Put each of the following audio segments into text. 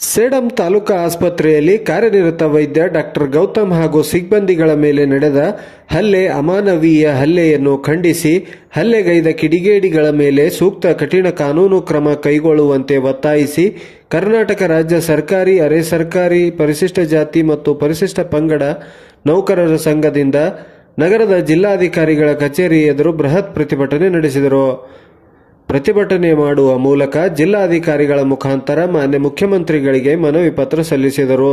ಸೇಡಂ ತಾಲೂಕಾ ಆಸ್ಪತ್ರೆಯಲ್ಲಿ ಕಾರ್ಯನಿರತ ವೈದ್ಯ ಡಾಕ್ಟರ್ ಗೌತಮ್ ಹಾಗೂ ಸಿಬ್ಬಂದಿಗಳ ಮೇಲೆ ನಡೆದ ಹಲ್ಲೆ ಅಮಾನವೀಯ ಹಲ್ಲೆಯನ್ನು ಖಂಡಿಸಿ ಹಲ್ಲೆಗೈದ ಕಿಡಿಗೇಡಿಗಳ ಮೇಲೆ ಸೂಕ್ತ ಕಠಿಣ ಕಾನೂನು ಕ್ರಮ ಕೈಗೊಳ್ಳುವಂತೆ ಒತ್ತಾಯಿಸಿ ಕರ್ನಾಟಕ ರಾಜ್ಯ ಸರ್ಕಾರಿ, ಅರೆ ಸರ್ಕಾರಿ, ಪರಿಶಿಷ್ಟ ಜಾತಿ ಮತ್ತು ಪರಿಶಿಷ್ಟ ಪಂಗಡ ನೌಕರರ ಸಂಘದಿಂದ ನಗರದ ಜಿಲ್ಲಾಧಿಕಾರಿಗಳ ಕಚೇರಿ ಎದುರು ಬೃಹತ್ ಪ್ರತಿಭಟನೆ ನಡೆಸಿದರು. ಪ್ರತಿಭಟನೆ ಮಾಡುವ ಮೂಲಕ ಜಿಲ್ಲಾಧಿಕಾರಿಗಳ ಮುಖಾಂತರ ಮಾನ್ಯ ಮುಖ್ಯಮಂತ್ರಿಗಳಿಗೆ ಮನವಿ ಪತ್ರ ಸಲ್ಲಿಸಿದರು.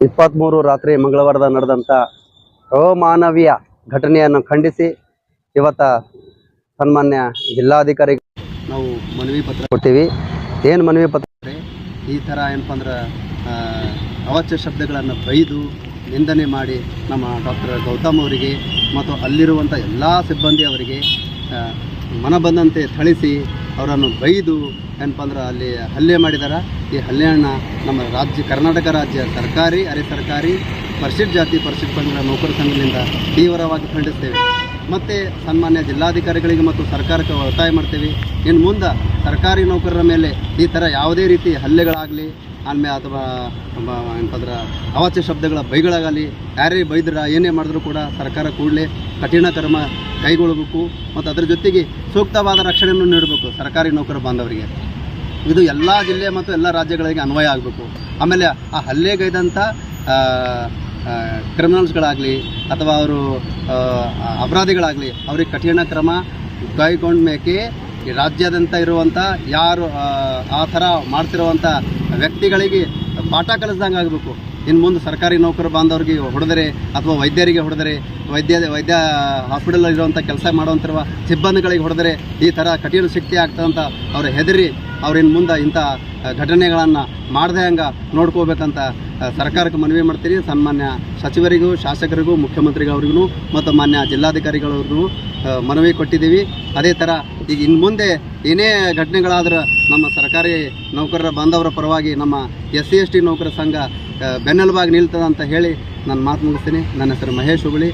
ಇಪ್ಪತ್ತ್ಮೂರು ರಾತ್ರಿ ಮಂಗಳವಾರದ ನಡೆದಂಥ ಅಮಾನವೀಯ ಘಟನೆಯನ್ನು ಖಂಡಿಸಿ ಇವತ್ತ ಸನ್ಮಾನ್ಯ ಜಿಲ್ಲಾಧಿಕಾರಿ ನಾವು ಮನವಿ ಪತ್ರ ಕೊಟ್ಟಿವಿ ಏನು ಮನವಿ ಪತ್ರ? ಈ ಥರ ಏನಪ್ಪ ಅಂದ್ರೆ ಅವಾಚ್ಯ ಶಬ್ದಗಳನ್ನು ಬೈದು ನಿಂದನೆ ಮಾಡಿ ನಮ್ಮ ಡಾಕ್ಟರ್ ಗೌತಮ್ ಅವರಿಗೆ ಮತ್ತು ಅಲ್ಲಿರುವಂಥ ಎಲ್ಲ ಸಿಬ್ಬಂದಿ ಅವರಿಗೆ ಮನ ಬಂದಂತೆ ಥಳಿಸಿ ಅವರನ್ನು ಬೈದು ಏನಪ್ಪ ಅಂದ್ರೆ ಅಲ್ಲಿ ಹಲ್ಲೆ ಮಾಡಿದಾರೆ. ಈ ಹಲ್ಲೆಯನ್ನು ನಮ್ಮ ರಾಜ್ಯ, ಕರ್ನಾಟಕ ರಾಜ್ಯ ಸರ್ಕಾರಿ, ಅರೆ ಸರ್ಕಾರಿ ಪರಿಶಿಷ್ಟ ಜಾತಿ ಪರಿಶಿಷ್ಟ ಪಂಗಡ ನೌಕರ ಸಂಘದಿಂದ ತೀವ್ರವಾಗಿ ಖಂಡಿಸ್ತೇವೆ. ಮತ್ತು ಸನ್ಮಾನ್ಯ ಜಿಲ್ಲಾಧಿಕಾರಿಗಳಿಗೆ ಮತ್ತು ಸರ್ಕಾರಕ್ಕೆ ಒತ್ತಾಯ ಮಾಡ್ತೀವಿ. ಇನ್ನು ಮುಂದೆ ಸರ್ಕಾರಿ ನೌಕರರ ಮೇಲೆ ಈ ಥರ ಯಾವುದೇ ರೀತಿ ಹಲ್ಲೆಗಳಾಗಲಿ ಆಮೇಲೆ ಅಥವಾ ಏನಪ್ಪಂದ್ರೆ ಅವಾಚ್ಯ ಶಬ್ದಗಳ ಬೈಗಳಾಗಲಿ, ಯಾರೇ ಬೈದ್ರ ಏನೇ ಮಾಡಿದ್ರು ಕೂಡ ಸರ್ಕಾರ ಕೂಡಲೇ ಕಠಿಣ ಕ್ರಮ ಕೈಗೊಳ್ಳಬೇಕು ಮತ್ತು ಅದರ ಜೊತೆಗೆ ಸೂಕ್ತವಾದ ರಕ್ಷಣೆಯನ್ನು ನೀಡಬೇಕು ಸರ್ಕಾರಿ ನೌಕರ ಬಾಂಧವರಿಗೆ. ಇದು ಎಲ್ಲ ಜಿಲ್ಲೆ ಮತ್ತು ಎಲ್ಲ ರಾಜ್ಯಗಳಿಗೆ ಅನ್ವಯ ಆಗಬೇಕು. ಆಮೇಲೆ ಆ ಹಲ್ಲೆಗೈದಂಥ ಕ್ರಿಮಿನಲ್ಸ್ಗಳಾಗಲಿ ಅಥವಾ ಅವರು ಅಪರಾಧಿಗಳಾಗಲಿ ಅವ್ರಿಗೆ ಕಠಿಣ ಕ್ರಮ ಕೈಗೊಂಡ ಮೇಕೆ ರಾಜ್ಯಾದ್ಯಂತ ಇರುವಂಥ ಯಾರು ಆ, ಥರ ಮಾಡ್ತಿರುವಂಥ ವ್ಯಕ್ತಿಗಳಿಗೆ ಪಾಠ ಕಲಿಸ್ದಂಗೆ ಆಗಬೇಕು. ಇನ್ನು ಮುಂದೆ ಸರ್ಕಾರಿ ನೌಕರ ಬಾಂಧವ್ರಿಗೆ ಹೊಡೆದರೆ ಅಥವಾ ವೈದ್ಯರಿಗೆ ಹೊಡೆದರೆ ವೈದ್ಯ ವೈದ್ಯ ಹಾಸ್ಪಿಟಲಲ್ಲಿರುವಂಥ ಕೆಲಸ ಮಾಡುವಂತಿರುವ ಸಿಬ್ಬಂದಿಗಳಿಗೆ ಹೊಡೆದರೆ ಈ ಥರ ಕಠಿಣ ಶಕ್ತಿ ಆಗ್ತದಂತ ಅವರು ಹೆದರಿ ಅವ್ರಿನ್ ಮುಂದೆ ಇಂಥ ಘಟನೆಗಳನ್ನು ಮಾಡದೆ ಹಂಗೆ ನೋಡ್ಕೋಬೇಕಂತ ಸರ್ಕಾರಕ್ಕೆ ಮನವಿ ಮಾಡ್ತೀನಿ ಸನ್ಮಾನ್ಯ ಸಚಿವರಿಗೂ, ಶಾಸಕರಿಗೂ ಮುಖ್ಯಮಂತ್ರಿಗಳವ್ರಿಗೂ ಮತ್ತು ಮಾನ್ಯ ಜಿಲ್ಲಾಧಿಕಾರಿಗಳವ್ರಿಗೂ ಮನವಿ ಕೊಟ್ಟಿದ್ದೀವಿ. ಅದೇ ಥರ ಈಗ ಇನ್ನು ಮುಂದೆ ಏನೇ ಘಟನೆಗಳಾದ್ರೆ ನಮ್ಮ ಸರ್ಕಾರಿ ನೌಕರರ ಬಾಂಧವರ ಪರವಾಗಿ ನಮ್ಮ ಎಸ್ ಸಿ ಎಸ್ ಟಿ ನೌಕರ ಸಂಘ ಬೆನ್ನೆಲುಬಾಗಿ ನಿಲ್ತದೆ ಅಂತ ಹೇಳಿ ನಾನು ಮಾತು ಮುಗಿಸ್ತೀನಿ. ನನ್ನ ಹೆಸರು ಮಹೇಶ್ ಹುಬಳಿ.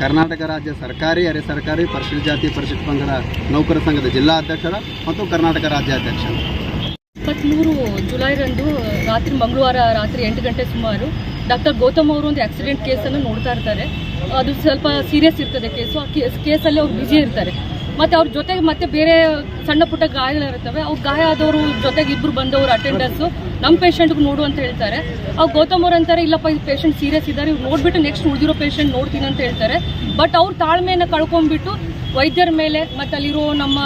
ಕರ್ನಾಟಕ ರಾಜ್ಯ ಸರ್ಕಾರಿ, ಅರೆ ಸರ್ಕಾರಿ, ಪರಿಶಿಷ್ಟ ಜಾತಿ, ಪರಿಶಿಷ್ಟ ಪಂಗಡ ನೌಕರ ಸಂಘದ ಜಿಲ್ಲಾ ಅಧ್ಯಕ್ಷರ ಮತ್ತು ಕರ್ನಾಟಕ ರಾಜ್ಯ ರಾಜ್ಯಾಧ್ಯಕ್ಷರು. ಇಪ್ಪತ್ತ್ಮೂರು ಜುಲೈರಂದು ರಾತ್ರಿ ಮಂಗಳವಾರ ರಾತ್ರಿ ಎಂಟು ಗಂಟೆ ಸುಮಾರು ಡಾಕ್ಟರ್ ಗೌತಮ್ ಅವರು ಒಂದು ಆಕ್ಸಿಡೆಂಟ್ ಕೇಸನ್ನು ನೋಡ್ತಾ ಇರ್ತಾರೆ. ಅದು ಸ್ವಲ್ಪ ಸೀರಿಯಸ್ ಇರ್ತದೆ ಕೇಸು ಆ ಕೇಸ್ ಕೇಸಲ್ಲಿ ಅವ್ರು ಬಿಜಿ ಇರ್ತಾರೆ. ಮತ್ತು ಅವ್ರ ಜೊತೆಗೆ ಮತ್ತೆ ಬೇರೆ ಸಣ್ಣ ಪುಟ್ಟ ಗಾಯಗಳಿರುತ್ತವೆ ಅವ್ರು ಗಾಯ ಆದವರು ಜೊತೆಗೆ ಇಬ್ಬರು ಬಂದವರು ಅಟೆಂಡರ್ಸು ನಮ್ಮ ಪೇಷಂಟ್ಗೆ ನೋಡು ಅಂತ ಹೇಳ್ತಾರೆ. ಅವ್ರು ಗೌತಮ್ ಅವ್ರು ಅಂತಾರೆ, ಇಲ್ಲಪ್ಪ ಇದು ಪೇಷಂಟ್ ಸೀರಿಯಸ್ ಇದ್ದಾರೆ ಇವ್ರು ನೋಡ್ಬಿಟ್ಟು ನೆಕ್ಸ್ಟ್ ಉಳಿದಿರೋ ಪೇಷಂಟ್ ನೋಡ್ತೀನಿ ಅಂತ ಹೇಳ್ತಾರೆ. ಬಟ್ ಅವ್ರ ತಾಳ್ಮೆಯನ್ನು ಕಳ್ಕೊಂಡ್ಬಿಟ್ಟು ವೈದ್ಯರ ಮೇಲೆ, ಮತ್ತೆ ಅಲ್ಲಿರೋ ನಮ್ಮ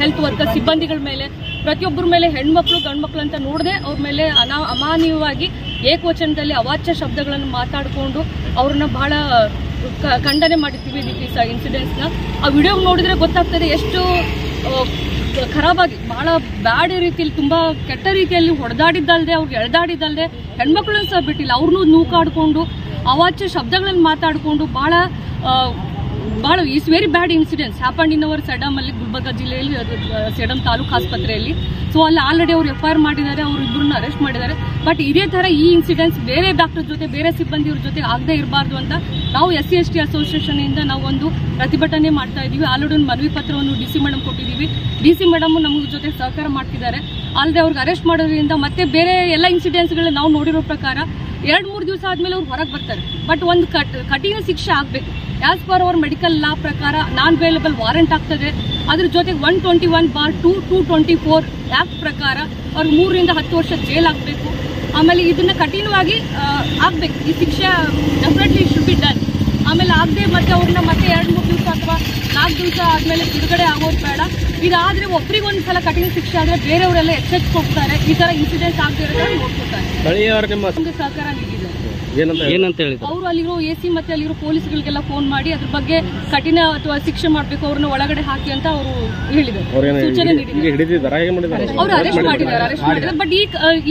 ಹೆಲ್ತ್ ವರ್ಕರ್ ಸಿಬ್ಬಂದಿಗಳ ಮೇಲೆ ಪ್ರತಿಯೊಬ್ಬರ ಮೇಲೆ ಹೆಣ್ಮಕ್ಳು, ಗಂಡ್ಮಕ್ಳು ಅಂತ ನೋಡದೆ ಅವ್ರ ಮೇಲೆ ಅನಾ, ಅಮಾನ್ಯವಾಗಿ ಏಕವಚನದಲ್ಲಿ ಅವಾಚ್ಯ ಶಬ್ದಗಳನ್ನು ಮಾತಾಡಿಕೊಂಡು ಅವ್ರನ್ನ ಬಹಳ ಖಂಡನೆ ಮಾಡಿರ್ತೀವಿ ಈ ಇನ್ಸಿಡೆಂಟ್ಸ್ನ ಆ ವಿಡಿಯೋ ನೋಡಿದ್ರೆ ಗೊತ್ತಾಗ್ತದೆ ಎಷ್ಟು ಖರಾಬಾಗಿ ಭಾಳ ಬ್ಯಾಡ್ ರೀತಿಯಲ್ಲಿ, ತುಂಬ ಕೆಟ್ಟ ರೀತಿಯಲ್ಲಿ ಹೊಡೆದಾಡಿದ್ದಲ್ಲದೆ ಅವ್ರಿಗೆ ಎಳೆದಾಡಿದ್ದಲ್ಲದೆ ಹೆಣ್ಮಕ್ಳನ್ನ ಸಹ ಬಿಟ್ಟಿಲ್ಲ. ಅವ್ರನ್ನೂ ನೂಕಾಡಿಕೊಂಡು ಅವಾಚ್ಯ ಶಬ್ದಗಳನ್ನು ಮಾತಾಡಿಕೊಂಡು ಭಾಳ ಭಾಳ is very bad incidents happened in our Sedam ಅಲ್ಲಿ, ಗುಲ್ಬರ್ಗ ಜಿಲ್ಲೆಯಲ್ಲಿ ಸೆಡಮ್ ತಾಲೂಕು ಆಸ್ಪತ್ರೆಯಲ್ಲಿ. ಸೊ ಅಲ್ಲಿ ಆಲ್ರೆಡಿ ಅವ್ರು ಎಫ್ ಆರ್ ಮಾಡಿದ್ದಾರೆ ಅವ್ರು ಇಬ್ಬರನ್ನ ಅರೆಸ್ಟ್ ಮಾಡಿದ್ದಾರೆ. ಬಟ್ ಇದೇ ತರ ಈ ಇನ್ಸಿಡೆಂಟ್ಸ್ ಬೇರೆ ಡಾಕ್ಟರ್ ಜೊತೆ, ಬೇರೆ ಸಿಬ್ಬಂದಿಯವ್ರ ಜೊತೆ ಆಗದೆ ಇರಬಾರ್ದು ಅಂತ ನಾವು S C S T association ಇಂದ ನಾವು ಒಂದು ಪ್ರತಿಭಟನೆ ಮಾಡ್ತಾ ಇದೀವಿ ಆಲ್ರೆಡಿ ಒಂದು ಮನವಿ ಪತ್ರವನ್ನು ಡಿ ಸಿ ಮೇಡಮ್ ಕೊಟ್ಟಿದ್ದೀವಿ. ಡಿ ಸಿ ಮೇಡಮ್ ನಮ್ಮ ಜೊತೆ ಸಹಕಾರ ಮಾಡ್ತಿದ್ದಾರೆ. ಅಲ್ಲದೆ ಅವ್ರಿಗೆ ಅರೆಸ್ಟ್ ಮಾಡೋದ್ರಿಂದ ಮತ್ತೆ ಬೇರೆ ಎಲ್ಲ ಇನ್ಸಿಡೆಂಟ್ಸ್ಗಳನ್ನ ನಾವು ನೋಡಿರೋ ಪ್ರಕಾರ ಎರಡು ಮೂರು ದಿವಸ ಆದ್ಮೇಲೆ ಅವ್ರು ಹೊರಗೆ ಬರ್ತಾರೆ. ಬಟ್ ಒಂದು ಕಟ್, ಕಠಿಣ ಶಿಕ್ಷೆ ಆಗಬೇಕು. As per our medical law ಪ್ರಕಾರ ನಾನ್ ಅವೈಲೇಬಲ್ ವಾರೆಂಟ್ ಆಗ್ತದೆ. ಅದ್ರ ಜೊತೆಗೆ one twenty one bar two two twenty four act ಪ್ರಕಾರ ಅವ್ರಿಗೆ ಮೂರರಿಂದ ಹತ್ತು ವರ್ಷ ಜೈಲ್ ಆಗಬೇಕು. ಆಮೇಲೆ ಇದನ್ನ ಕಠಿಣವಾಗಿ ಆಗಬೇಕು. ಈ ಶಿಕ್ಷೆ ಡೆಫಿನೆಟ್ಲಿ ಶುಡ್ ಬಿ ಡನ್ ಆಮೇಲೆ ಆಗದೆ ಮತ್ತೆ ಅವ್ರನ್ನ ಮತ್ತೆ ಎರಡು ಮೂರು ದಿವಸ ಅಥವಾ ನಾಲ್ಕು ದಿವಸ ಆದಮೇಲೆ ಬಿಡುಗಡೆ ಆಗೋದು ಬೇಡ. ಇದಾದರೆ ಒಬ್ರಿಗೊಂದು ಸಲ ಕಠಿಣ ಶಿಕ್ಷೆ ಆದರೆ ಬೇರೆಯವರೆಲ್ಲ ಎಚ್ಚೆಚ್ಚು ಹೋಗ್ತಾರೆ ಈ ಥರ ಇನ್ಸಿಡೆಂಟ್ ಆಗದೆ ಇರೋದನ್ನ ನೋಡ್ಕೊತಾರೆ ಸ್ಥಳೀಯರು ನಿಮ್ಮ ನಮ್ಗೆ ಸಹಕಾರ ನೀಡಿದ್ದಾರೆ ಏನಂತ ಹೇಳಿದ್ರು? ಅವರು ಅಲ್ಲಿರೋ ಎ ಸಿ ಮತ್ತೆ ಅಲ್ಲಿರೋ ಪೊಲೀಸ್ಗಳಿಗೆಲ್ಲ ಫೋನ್ ಮಾಡಿ ಅದ್ರ ಬಗ್ಗೆ ಕಠಿಣ ಅಥವಾ ಶಿಕ್ಷೆ ಮಾಡಬೇಕು ಅವ್ರನ್ನ ಒಳಗಡೆ ಹಾಕಿ ಅಂತ ಅವರು ಹೇಳಿದ್ದಾರೆ ಅವ್ರೇನು ಸೂಚನೆ ಈಗ ನೀಡಿದ್ದಾರೆ ಹಿಡಿದಿದ್ದಾರ? ಹೇಗೆ ಅವರು ಅರೆಸ್ಟ್ ಮಾಡಿದ್ದಾರೆ. ಅರೆಸ್ಟ್ ಮಾಡಿದ್ದಾರೆ. ಬಟ್ ಈ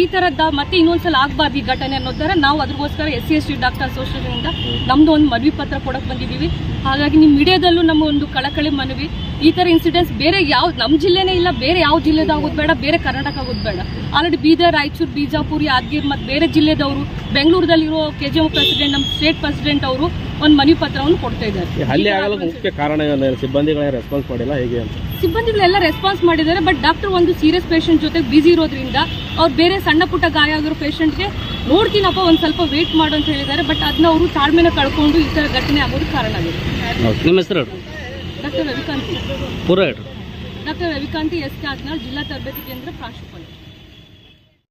ಈ ತರದ ಮತ್ತೆ ಇನ್ನೊಂದ್ಸಲ ಆಗ್ಬಾರ್ದು ಈ ಘಟನೆ ಅನ್ನೋ ತರ ನಾವು ಅದ್ರಗೋಸ್ಕರ S C S T doctor association ಇಂದ ನಮ್ದು ಒಂದು ಮನವಿ ಪತ್ರ ಕೊಡಕ್ ಬಂದಿದ್ದೀವಿ. ಹಾಗಾಗಿ ನಿಮ್ಮ ಮೀಡಿಯಾದಲ್ಲೂ ನಮ್ಮ ಒಂದು ಕಳಕಳಿ ಮನವಿ. ಈ ತರ ಇನ್ಸಿಡೆಂಟ್ಸ್ ಬೇರೆ ಯಾವ ನಮ್ಮ ಜಿಲ್ಲೆನೇ ಇಲ್ಲ ಬೇರೆ ಯಾವ ಜಿಲ್ಲೆದ ಆಗೋದು ಬೇಡ ಬೇರೆ ಕರ್ನಾಟಕ ಆಗೋದು ಬೇಡ. ಆಲ್ರೆಡಿ ಬೀದರ್ ರಾಯಚೂರು ಬಿಜಾಪುರ್ ಯಾದಗಿರಿ ಮತ್ತೆ ಬೇರೆ ಜಿಲ್ಲೆದವರು ಬೆಂಗಳೂರದಲ್ಲಿರೋ ಕೆ ಜಿ ಎಂ ಪ್ರೆಸಿಡೆಂಟ್ ನಮ್ಮ ಸ್ಟೇಟ್ ಪ್ರೆಸಿಡೆಂಟ್ ಅವರು ಒಂದು ಮನವಿ ಪತ್ರವನ್ನು ಕೊಡ್ತಾ ಇದ್ದಾರೆ. ಈ ಹಲ್ಲೆ ಆಗಲು ಮುಖ್ಯ ಕಾರಣ ಏನು? ಸಿಬ್ಬಂದಿಗಳೇ ರೆಸ್ಪಾನ್ಸ್ ಮಾಡಿಲ್ಲ? ಹೇಗೆ ಅಂತ? ಸಿಬ್ಬಂದಿಗಳೆಲ್ಲ ರೆಸ್ಪಾನ್ಸ್ ಮಾಡಿದ್ದಾರೆ ಬಟ್ ಡಾಕ್ಟರ್ ಒಂದು ಸೀರಿಯಸ್ ಪೇಷಂಟ್ ಜೊತೆ ಬ್ಯುಸಿ ಇರೋದ್ರಿಂದ ಅವ್ರು ಬೇರೆ ಸಣ್ಣ ಪುಟ್ಟ ಗಾಯ ಆಗಿರೋ ಪೇಷಂಟ್ಗೆ ನೋಡ್ತೀನಪ್ಪ ಒಂದು ಸ್ವಲ್ಪ ವೇಟ್ ಮಾಡು ಅಂತ ಹೇಳಿದ್ದಾರೆ ಬಟ್ ಅದನ್ನ ಅವರು ತಾಳ್ಮೆನ ಕಳ್ಕೊಂಡು ಈ ತರ ಘಟನೆ ಆಗೋದು ಕಾರಣ ಆಗಿದೆ. ನಿಮ್ಮ ಹೆಸರು ಡಾಕ್ಟರ್ ರವಿಕಾಂತಿ ಪೂರ ಡಾಕ್ಟರ್ ರವಿಕಾಂತಿ ಎಸ್ ಕ್ಯಾತ್ನಾಳ್ ಜಿಲ್ಲಾ ತರಬೇತಿ ಕೇಂದ್ರ ಪ್ರಾಂಶುಪಾಲ.